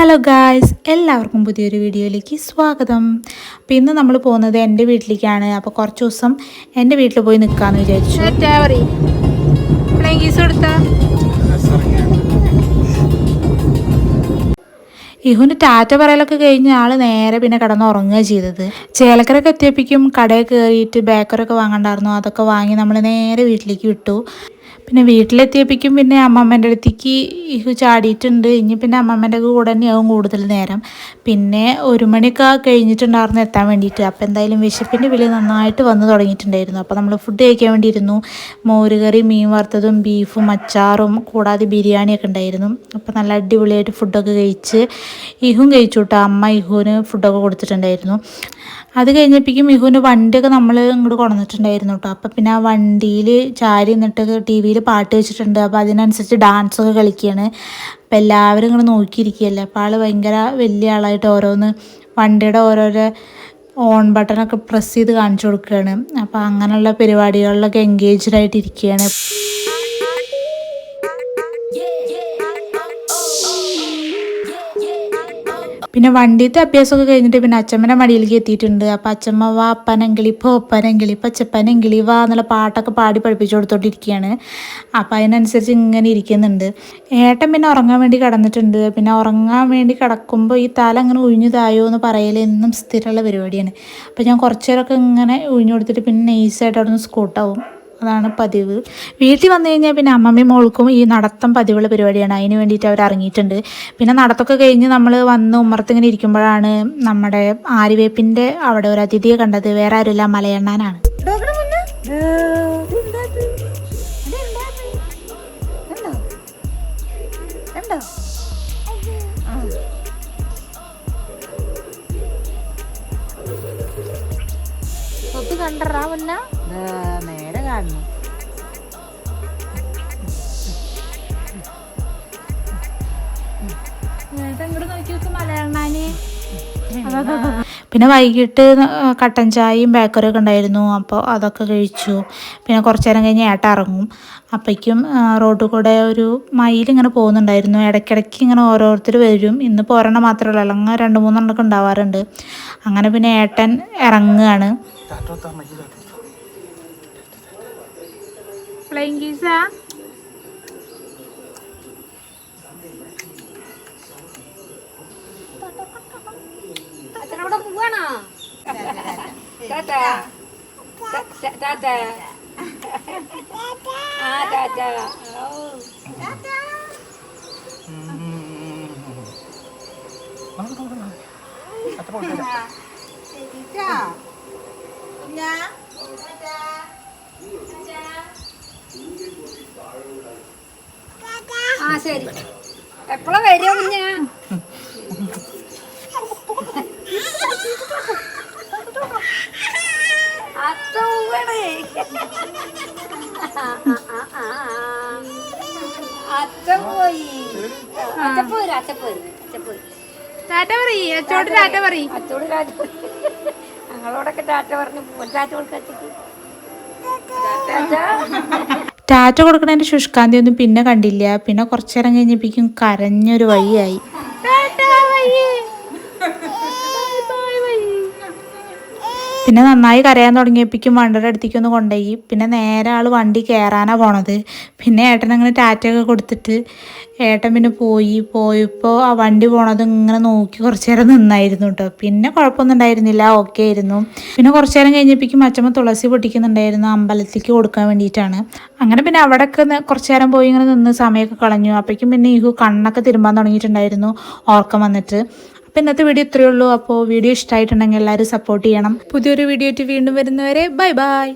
Hello guys എല്ലാവർക്കും പുതിയൊരു വീഡിയോയിലേക്ക് സ്വാഗതം. അപ്പോൾ ഇന്ന് നമ്മൾ പോകുന്നത് എന്റെ വീട്ടിലേക്കാണ്. അപ്പോൾ കുറച്ച് ദിവസം എന്റെ വീട്ടിൽ പോയി നിൽക്കാമെന്ന് വിചാരിച്ചു. ഇഹുവിന്റെ ടാറ്റ പറയലൊക്കെ കഴിഞ്ഞ് ആൾ നേരെ പിന്നെ കിടന്ന് ഉറങ്ങുക ചെയ്തത്. ചേലക്കരൊക്കെ എത്തിയപ്പോഴേക്കും കടയിൽ കയറിയിട്ട് ബേക്കറൊക്കെ വാങ്ങണ്ടായിരുന്നു. അതൊക്കെ വാങ്ങി നമ്മൾ നേരെ വീട്ടിലേക്ക് വിട്ടു. പിന്നെ വീട്ടിലെത്തിയപ്പോഴേക്കും പിന്നെ അമ്മമ്മേന്റെ അടുത്തേക്ക് ഇഹു ചാടിയിട്ടുണ്ട്. ഇനി പിന്നെ അമ്മമ്മേന്റെ കൂടെ തന്നെയാവും കൂടുതൽ നേരം. പിന്നെ ഒരു മണിയൊക്കെ കഴിഞ്ഞിട്ടുണ്ടായിരുന്നു എത്താൻ വേണ്ടിയിട്ട്. അപ്പോൾ എന്തായാലും വിശപ്പിന്റെ വിളി നന്നായിട്ട് വന്ന് തുടങ്ങിയിട്ടുണ്ടായിരുന്നു. അപ്പോൾ നമ്മൾ ഫുഡ് കഴിക്കാൻ വേണ്ടിയിരുന്നു. മോരുകറി മീൻ വറുത്തതും ബീഫും അച്ചാറും കൂടാതെ ബിരിയാണിയൊക്കെ ഉണ്ടായിരുന്നു. അപ്പോൾ നല്ല അടിപൊളിയായിട്ട് ഫുഡൊക്കെ കഴിച്ച് ഇഹും കഴിച്ചു കേട്ടോ അമ്മ ഇഹുവിന് ഫുഡൊക്കെ കൊടുത്തിട്ടുണ്ടായിരുന്നു. അത് കഴിഞ്ഞപ്പോഴേക്കും ഇഹുവിന്റെ വണ്ടിയൊക്കെ നമ്മൾ ഇങ്ങോട്ട് കൊണ്ടുവന്നിട്ടുണ്ടായിരുന്നു കേട്ടോ അപ്പോൾ പിന്നെ ആ വണ്ടിയിൽ ചാരി നിന്നിട്ട് ടി വിയിൽ പാട്ട് വെച്ചിട്ടുണ്ട്. അപ്പോൾ അതിനനുസരിച്ച് ഡാൻസൊക്കെ കളിക്കുകയാണ് അപ്പോൾ എല്ലാവരും ഇങ്ങനെ നോക്കിയിരിക്കുകയല്ലേ? അപ്പോൾ ആൾ ഭയങ്കര വലിയ ആളായിട്ട് ഓരോന്ന് വണ്ടിയുടെ ഓരോരോ ഓൺ ബട്ടണൊക്കെ പ്രസ് ചെയ്ത് കാണിച്ചു കൊടുക്കുകയാണ്. അപ്പോൾ അങ്ങനെയുള്ള പരിപാടികളിലൊക്കെ എൻഗേജ്ഡ് ആയിട്ട് ഇരിക്കുകയാണ് പിന്നെ വണ്ടിയത്തെ അഭ്യാസമൊക്കെ കഴിഞ്ഞിട്ട് പിന്നെ അച്ഛമ്മനെ മടിയിലേക്ക് എത്തിയിട്ടുണ്ട്. അപ്പം അച്ഛമ്മ വാ അപ്പനെങ്കിളി പോ ഒപ്പനെങ്കിളി പച്ചപ്പനെങ്കിളി വാ എന്നുള്ള പാട്ടൊക്കെ പാടി പഠിപ്പിച്ചു കൊടുത്തോണ്ടിരിക്കുകയാണ് അപ്പം അതിനനുസരിച്ച് ഇങ്ങനെ ഇരിക്കുന്നുണ്ട്. ഏട്ടൻ പിന്നെ ഉറങ്ങാൻ വേണ്ടി കിടന്നിട്ടുണ്ട്. പിന്നെ ഉറങ്ങാൻ വേണ്ടി കിടക്കുമ്പോൾ ഈ തല അങ്ങനെ ഉഴിഞ്ഞതായോ എന്ന് പറയൽ എന്നും സ്ഥിരമുള്ള പരിപാടിയാണ്. അപ്പം ഞാൻ കുറച്ചേരൊക്കെ ഇങ്ങനെ ഉഴിഞ്ഞു കൊടുത്തിട്ട് പിന്നെ നൈസായിട്ട് അവിടെ നിന്ന് സ്കൂട്ടാവും അതാണ് പതിവ്. വീട്ടിൽ വന്നു കഴിഞ്ഞാൽ പിന്നെ അമ്മമ്മയും മോൾക്കും ഈ നടത്തം പതിവുള്ള പരിപാടിയാണ്. അതിന് വേണ്ടിയിട്ട് അവർ ഇറങ്ങിയിട്ടുണ്ട്. പിന്നെ നടത്തൊക്കെ കഴിഞ്ഞ് നമ്മൾ വന്ന് ഉമ്മറത്തിങ്ങനെ ഇരിക്കുമ്പോഴാണ് നമ്മുടെ ആര്യവേപ്പിന്റെ അവിടെ ഒരു അതിഥിയെ കണ്ടത്. വേറെ ആരുമില്ല മലയണ്ണാനാണ്. കണ്ടറാ മുന്ന? കാണുന്നു പിന്നെ വൈകിട്ട് കട്ടൻ ചായയും ബേക്കറിയൊക്കെ ഉണ്ടായിരുന്നു. അപ്പോൾ അതൊക്കെ കഴിച്ചു. പിന്നെ കുറച്ച് നേരം കഴിഞ്ഞ് ഏട്ട ഇറങ്ങും. അപ്പോഴേക്കും റോഡിൽ കൂടെ ഒരു മയിലിങ്ങനെ പോകുന്നുണ്ടായിരുന്നു. ഇടയ്ക്കിടയ്ക്ക് ഇങ്ങനെ ഓരോരുത്തർ വരും. ഇന്നിപ്പോൾ ഒരെണ്ണം മാത്രമേ ഉള്ളൂ. അങ്ങനെ രണ്ട് മൂന്നെണ്ണമൊക്കെ ഉണ്ടാവാറുണ്ട്. അങ്ങനെ പിന്നെ ഏട്ടൻ ഇറങ്ങുകയാണ്. Flying Giza. Ada Dadah. Ah, dadah. Oh. Dadah. Hmm. Mana kau kenal? Atau kau dadah? Bisa. Ya. Dadah. ശരി എപ്പോഴാ വരിക കുഞ്ഞ്? അത്തോടെ അച്ഛൻ പോയി. അച്ഛൻ പോയി അച്ഛൻ പോയി അച്ഛൻ പോയി ടാറ്റ പറയ് ടാറ്റ പറയ്. അച്ചോട് ടാറ്റ ഞങ്ങളോടൊക്കെ ടാറ്റ പറഞ്ഞു ടാറ്റ കൊടുക്കച്ചക്ക് ടാറ്റ. ടാറ്റ കൊടുക്കണതിന്റെ ശുഷ്കാന്തി ഒന്നും പിന്നെ കണ്ടില്ല. പിന്നെ കുറച്ചേരം കഴിഞ്ഞപ്പോഴേക്കും കരഞ്ഞൊരു വഴിയായി. പിന്നെ നന്നായി കരയാൻ തുടങ്ങിയപ്പോഴേക്കും വണ്ടിയുടെ അടുത്തേക്ക് ഒന്ന് കൊണ്ടുപോയി. പിന്നെ നേരെ ആൾ വണ്ടി കയറാനാണ് പോണത്. പിന്നെ ഏട്ടൻ അങ്ങനെ ടാറ്റയൊക്കെ കൊടുത്തിട്ട് ഏട്ടൻ പിന്നെ പോയി. പോയപ്പോൾ ആ വണ്ടി പോണത് ഇങ്ങനെ നോക്കി കുറച്ച് നേരം നിന്നായിരുന്നു കേട്ടോ പിന്നെ കുഴപ്പമൊന്നും ഉണ്ടായിരുന്നില്ല. ഓക്കെ ആയിരുന്നു. പിന്നെ കുറച്ച് നേരം കഴിഞ്ഞപ്പോഴേക്കും അച്ഛമ്മ തുളസി പൊട്ടിക്കുന്നുണ്ടായിരുന്നു അമ്പലത്തിലേക്ക് കൊടുക്കാൻ വേണ്ടിയിട്ടാണ്. അങ്ങനെ പിന്നെ അവിടെയൊക്കെ കുറച്ച് നേരം പോയി ഇങ്ങനെ നിന്ന് സമയമൊക്കെ കളഞ്ഞു. അപ്പോഴേക്കും പിന്നെ ഇഹു കണ്ണൊക്കെ തിരുമ്പാൻ തുടങ്ങിയിട്ടുണ്ടായിരുന്നു. ഓർക്കം വന്നിട്ട്. അപ്പോൾ ഇന്നത്തെ വീഡിയോ ഇത്രയേ ഉള്ളൂ. അപ്പോൾ വീഡിയോ ഇഷ്ടമായിട്ടുണ്ടെങ്കിൽ എല്ലാവരും സപ്പോർട്ട് ചെയ്യണം. പുതിയൊരു വീഡിയോ വീണ്ടും വരുന്നവരെ ബൈ ബൈ